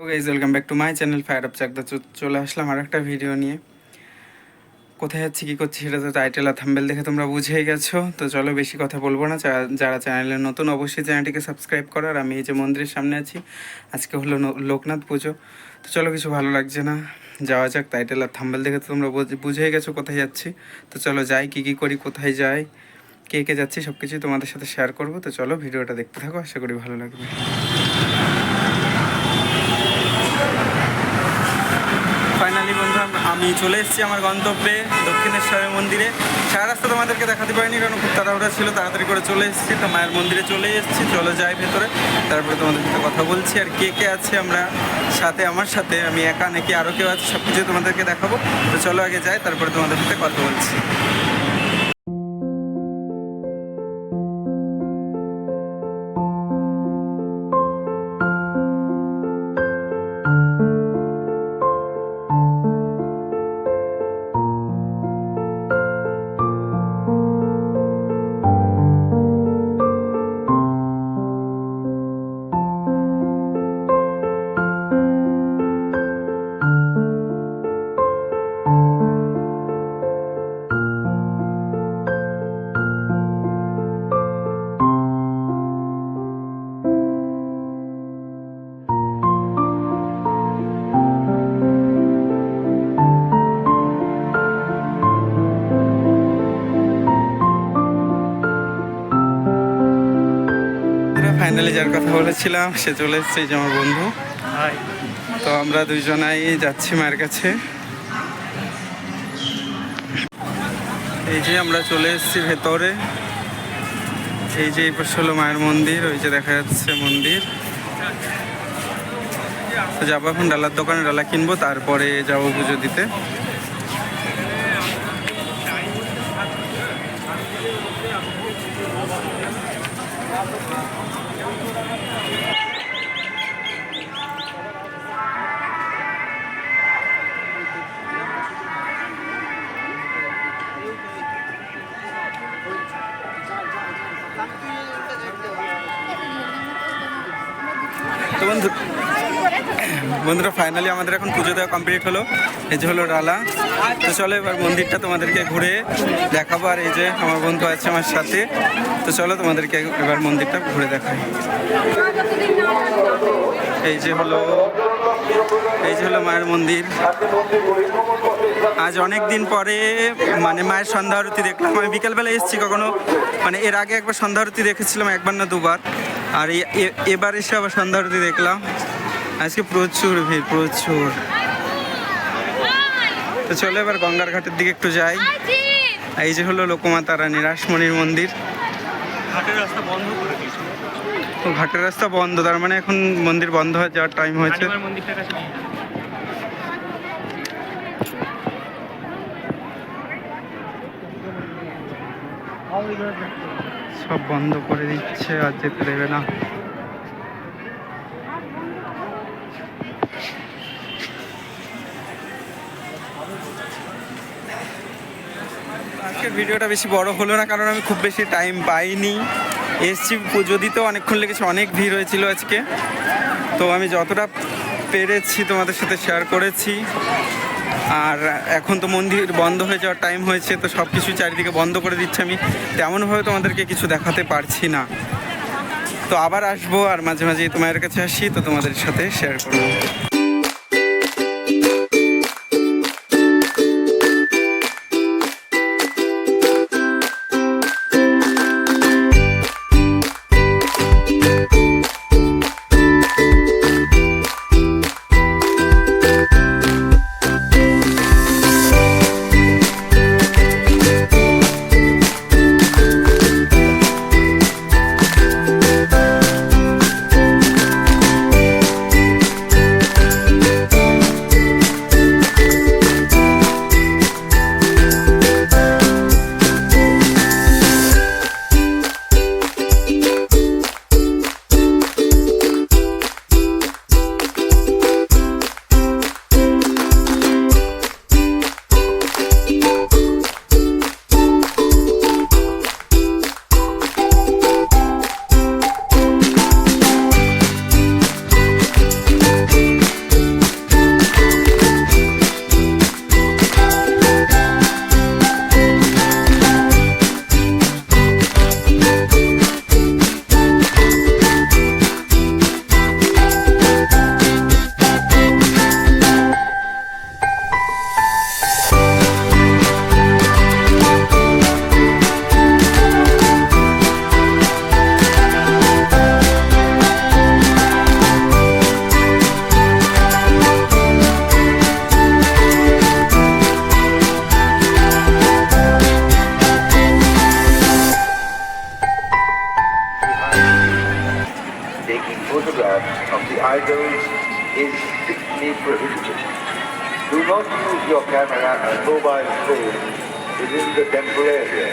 Guys welcome back to my channel fire up Chakdah চলে আসলাম আর একটা ভিডিও নিয়ে। কোথায় যাচ্ছি, কী করছি সেটা তো টাইটেল আর থাম্বেল দেখে তোমরা বুঝেই গেছো। তো চলো বেশি কথা বলব না। যারা চ্যানেলে নতুন, অবশ্যই চ্যানেলটিকে সাবস্ক্রাইব করো। আর আমি এই যে মন্দিরের সামনে আছি, আজকে হলো লোকনাথ পুজো। তো চলো কিছু ভালো লাগছে না। যাওয়া যাক টাইটেল আর থাম্বেল দেখে তো তোমরা বুঝ- বুঝেই গেছো কোথায় যাচ্ছি। তো চলো যাই, কী কী করি, কোথায় যাই, কে কে যাচ্ছি সব কিছুই তোমাদের সাথে শেয়ার করব। তো চলো ভিডিওটা দেখতে থাকো, আশা করি ভালো লাগবে। ফাইনালি বন্ধু, আমি চলে এসেছি আমার গন্তব্যে, দক্ষিণেশ্বরের মন্দিরে। সারা রাস্তা তোমাদেরকে দেখাতে পারিনি, কারণ খুব তাড়াহুড়া ছিল, তাড়াতাড়ি করে চলে এসেছি। তো মায়ের মন্দিরে চলে এসেছি, চলো যাই ভেতরে। তারপরে তোমাদের সাথে কথা বলছি, আর কে কে আছে আমরা সাথে, আমার সাথে, আমি একা নাকি আরও কেউ আছে সব কিছু তোমাদেরকে দেখাবো। তো চলো আগে যাই, তারপরে তোমাদের সাথে কথা বলছি। ফাইনালি যার কথা বলেছিলাম সে চলে এসেছে এই যে আমার বন্ধু। তো আমরা দুজনাই যাচ্ছি মায়ের কাছে। এই যে আমরা চলে এসেছি ভেতরে। এই যে এই পাশে হলো মায়ের মন্দির ওই যে দেখা যাচ্ছে মন্দির। তো যাব এখন ডালার দোকানে ডালা কিনবো তারপরে যাব পুজো দিতে। তো বন্ধু, বন্ধুরা ফাইনালি আমাদের এখন পুজো দেওয়া কমপ্লিট হলো। এই যে হলো ডালা তো চলো এবার মন্দিরটা তোমাদেরকে ঘুরে দেখাবো, আর এই যে আমার বন্ধু আছে আমার সাথে। তো চলো তোমাদেরকে এবার মন্দিরটা ঘুরে দেখাই। এই যে হলো, এই যে হলো মায়ের মন্দির। আজ অনেক দিন পরে মানে মায়ের সন্ধ্যা আরতি দেখলাম। আমি বিকেলবেলা এসেছি কখনো মানে এর আগে একবার সন্ধ্যা আরতি দেখেছিলাম একবার না দুবার। আর এ- এ- এবার এসে আবার সন্ধ্যা আরতি দেখলাম। আজকে প্রচুর ভিড় প্রচুর। তো চলো এবার গঙ্গার ঘাটের দিকে একটু যাই। এই যে হলো লোকমাতা রানী রাসমণির মন্দির। ঘাটের রাস্তা বন্ধ করে তো ঘাটের রাস্তা বন্ধ তার মানে এখন মন্দির বন্ধ হয়ে যাওয়ার টাইম হয়েছে। মন্দিরটার কাছে। সব বন্ধ করে দিচ্ছে, আর যেতে দেবে না। ভিডিওটা বেশি বড় হলো না, কারণ আমি খুব বেশি টাইম পাইনি। এসছি পুজো দিতেও অনেকক্ষণ লেগেছে, অনেক ভিড় হয়েছিল আজকে। তো আমি যতটা পেরেছি তোমাদের সাথে শেয়ার করেছি। আর এখন তো মন্দির বন্ধ হয়ে যাওয়ার টাইম হয়েছে, তো সব কিছু চারিদিকে বন্ধ করে দিচ্ছি আমি। তেমনভাবে তোমাদেরকে কিছু দেখাতে পারছি না। তো আবার আসব, আর মাঝে মাঝে তোমাদের কাছে আসি, তো তোমাদের সাথে শেয়ার করব। is strictly prohibited. Do not use your camera and mobile phone within the temple area.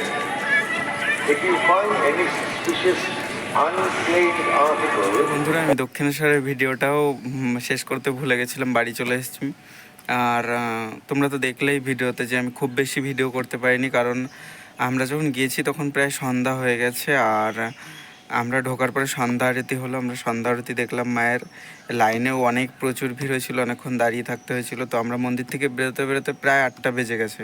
If you find any suspicious বন্ধুরা, আমি দক্ষিণেশ্বরের ভিডিওটাও শেষ করতে ভুলে গেছিলাম, বাড়ি চলে এসেছি আর তোমরা তো দেখলেই ভিডিওতে যে আমি খুব বেশি ভিডিও করতে পারিনি, কারণ আমরা যখন গিয়েছি তখন প্রায় সন্ধ্যা হয়ে গেছে, আর আমরা ঢোকার পরে সন্ধ্যা আরতি হলো, আমরা সন্ধ্যা আরতি দেখলাম মায়ের লাইনেও অনেক প্রচুর ভিড় হয়েছিল, অনেকক্ষণ দাঁড়িয়ে থাকতে হয়েছিল। তো আমরা মন্দির থেকে বেরোতে বেরোতে প্রায় আটটা বেজে গেছে।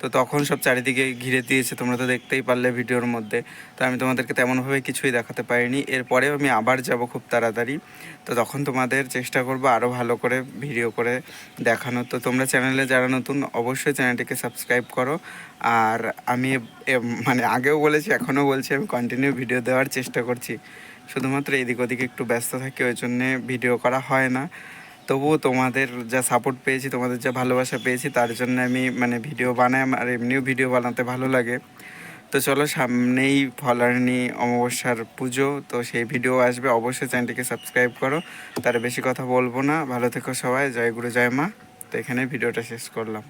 তো তখন সব চারিদিকে ঘিরে দিয়েছে, তোমরা তো দেখতেই পারলে ভিডিওর মধ্যে। তো আমি তোমাদেরকে তেমনভাবে কিছুই দেখাতে পারিনি। এরপরেও আমি আবার যাব খুব তাড়াতাড়ি। তো তখন তোমাদের চেষ্টা করব আরও ভালো করে ভিডিও করে দেখানো তো তোমরা চ্যানেলে যারা নতুন, অবশ্যই চ্যানেলটিকে সাবস্ক্রাইব করো। আর আমি মানে আগেও বলেছি, এখনও বলছি, আমি কন্টিনিউ ভিডিও দেওয়ার চেষ্টা করছি। শুধুমাত্র এদিক ওদিকে একটু ব্যস্ত থাকি, ওই জন্যে ভিডিও করা হয় না। তবুও তোমাদের যা সাপোর্ট পেয়েছি, তোমাদের যা ভালোবাসা পেয়েছি, তার জন্য আমি মানে ভিডিও বানাই, আর এমনিও ভিডিও বানাতে ভালো লাগে। তো চলো সামনেই ফলারনি অমাবস্যার পুজো, তো সেই ভিডিও আসবে। অবশ্যই চ্যানেলটিকে সাবস্ক্রাইব করো। তার বেশি কথা বলব না। ভালো থেকো সবাই। জয় গুরু, জয় মা। তো এখানে ভিডিওটা শেষ করলাম।